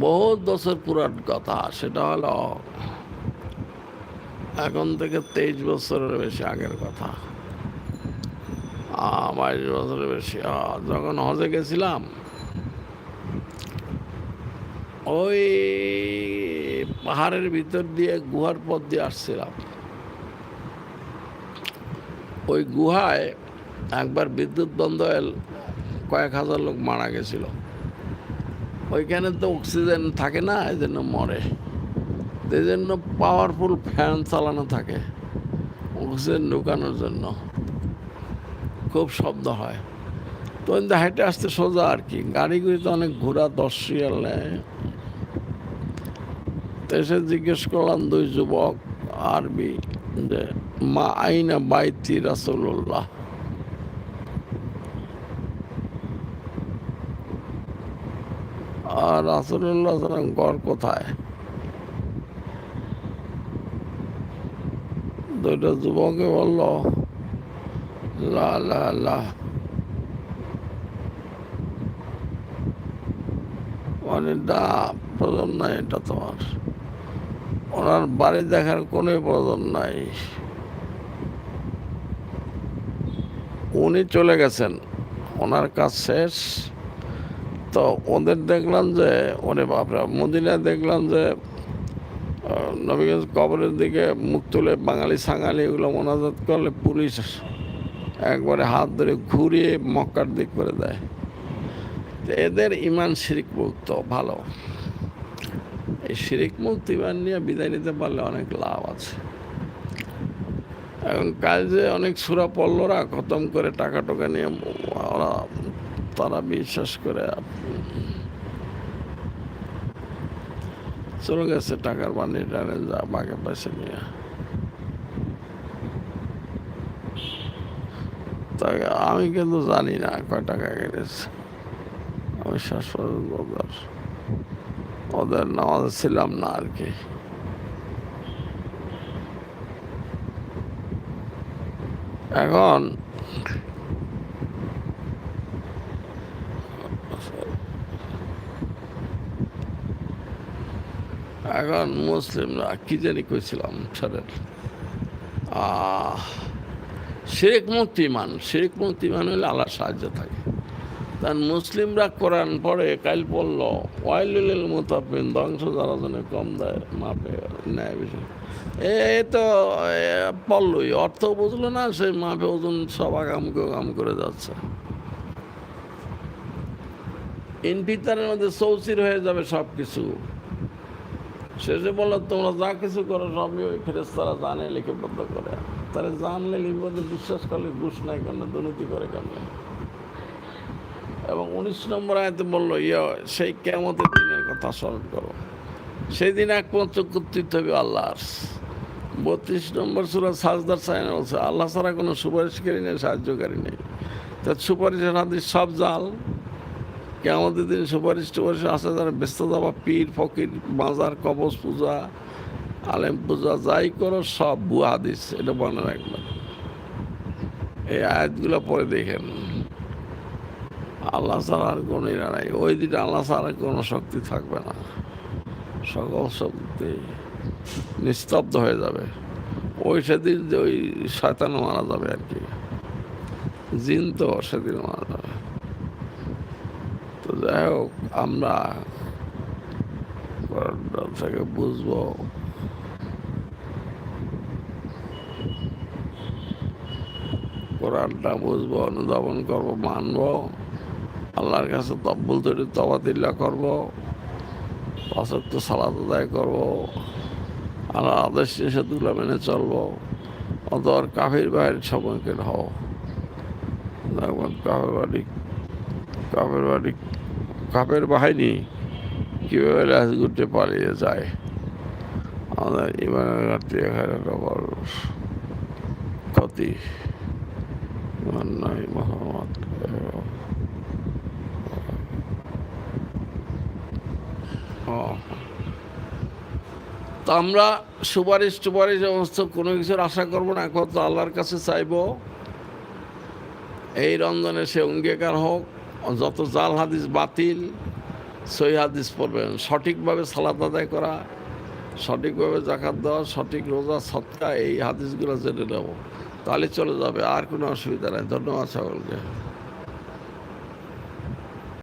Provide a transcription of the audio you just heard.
বহুত বছর পুরান কথা, সেটা হলো এখন থেকে তেইশ বছরের বেশি আগের কথা। বাইশ বছরের বেশি যখন হজে গেছিলাম, ওই পাহাড়ের ভিতর দিয়ে গুহার পথ দিয়ে আসছিলাম। ওই গুহায় একবার বিদ্যুৎ বন্ধ কয়েক হাজার লোক মারা গেছিল। ওইখানে তো অক্সিজেন থাকে না, এই জন্য মরে। এই জন্য পাওয়ারফুল ফ্যান চালানো থাকে অক্সিজেন ঢুকানোর জন্য। খুব শব্দ হয়। তো কিন্তু হেঁটে আসতে সোজা আর কি গাড়িগুলিতে অনেক ঘোরা দশ নেয় তো এসে জিজ্ঞেস করলাম দুই যুবক আরবি, যে মা আইনা বাইতি রাসুল্লাহ আর রাসুল্লাহ সালাম গড় কোথায়? দুইটা যুবকে বলল, লা লা লা। মানে না প্রয়োজন নাই এটা তোমার। ওনার বাড়ি দেখার কোনো প্রয়োজন নাই। উনি চলে গেছেন। ওনার কাজ শেষ। তো ওদের দেখলাম যে, ওরে বাপরা, মদিনায় দেখলাম যে নবীগঞ্জ কবরের দিকে মুখ তুলে বাঙালি সাঙালি এগুলো মোনাজাত করলে পুলিশ একবারে হাত ধরে ঘুরিয়ে মক্কার দিক করে দেয়। এদের ইমান শিরিক মুক্ত ভালো। এই শিরিক মুক্ত ইমান নিয়ে বিদায় নিতে পারলে অনেক লাভ আছে। এখন কাজে অনেক সুরা পল্লরা খতম করে টাকা টোকা নিয়ে ওরা তারা বিশ্বাস করে চলে গেছে টাকার বানি টানে যা বাগে পয়সা নিয়ে। তাই আমি কিন্তু জানি না কয় টাকা গেছে আমি শেষ পর্যন্ত ওদের ওদের নামাজ ছিলাম না আর কি। এখন এখন মুসলিমরা কি জানি কইছিলাম স্যারের শেখ মুক্তিমান শেখ মুক্তিমান হলে আল্লাহর সাহায্য থাকে। তার মুসলিমরা কোরআন পড়ে কাল পড়ল ওয়াইলুল মোতাবিন ধ্বংস যারা জন্য কম দেয়, মাপে নেয় বিষয় এ তো পড়লই, অর্থ বুঝলো না, সে মাপে ওজন সব আগাম করে যাচ্ছে। ইনফিতারের মধ্যে চৌচির হয়ে যাবে সব কিছু শেষে বলল, তোমরা যা কিছু করো সবই ওই ফেরেস্তারা জানে লিখিবদ্ধ করে। তারা জানলে লিপিবদ্ধ, বিশ্বাস করলে ঘুষ নাই কেন দুর্নীতি করে কেন এবং উনিশ নম্বর আয়তে বলল ইয়ে সেই কেমতের দিনের কথা স্মরণ করো। সেই দিন একমাত্র কর্তৃত্ব হবে আল্লাহর। বত্রিশ নম্বর সুরা সাজদার সাইন বলছে, আল্লাহ ছাড়া কোনো সুপারিশকারী নেই, সাহায্যকারী নেই। তা সুপারিশের হাদিস সব জাল। কেমতের দিন সুপারিশ টুপারিশ আছে, যারা ব্যস্ত যাবা পীর, ফকির বাজার কবচ পূজা, আলেম পূজা, যাই করো, সব বুয়া হাদিস, এটা মনে রাখবেন। এই আয়াতগুলো পরে দেখেন। আল্লাহ ছাড়া আর কোনো ইরা নাই। ওই দিন আল্লাহ ছাড়া কোনো শক্তি থাকবে না। সকল শক্তি নিস্তব্ধ হয়ে যাবে। ওই সেদিন যে ওই শয়তান মারা যাবে আর কি। জিন তো সেদিন মারা যাবে। যাই হোক আমরা থেকে বুঝব। কোরআনটা বুঝব, অনুধাবন করব, মানবো। আল্লাহর কাছে তব্বুল তৈরি তবাদিল্লা করব। অসত্য সালাদ আদায় করব। আল্লাহ আদেশ নিষেধগুলো মেনে চলবো। অতর কাফির বাইরের সম্মুখীন হও। কাফের বাড়ি কাপের বাড়ি কাপের বাহিনী কীভাবে ল্যাস ঘুরতে পালিয়ে যায়? আমাদের ইমানের ঘাটতি এখানে বড় ক্ষতি। নাই। তো আমরা সুপারিশ টুপারিশ সমস্ত কোনো কিছুর আশা করব না, একমাত্র আল্লাহর কাছে চাইব। এই রমজানে সে অঙ্গীকার হোক যত জাল হাদিস বাতিল সই হাদিস পড়বেন। সঠিকভাবে সালাদ আদায় করা, সঠিকভাবে জাকাত দেওয়া, সঠিক রোজা, সৎকা, এই হাদিসগুলো জেনে নেব। তাহলে চলে যাবে, আর কোনো অসুবিধা নেই। ধন্যবাদ সকলকে।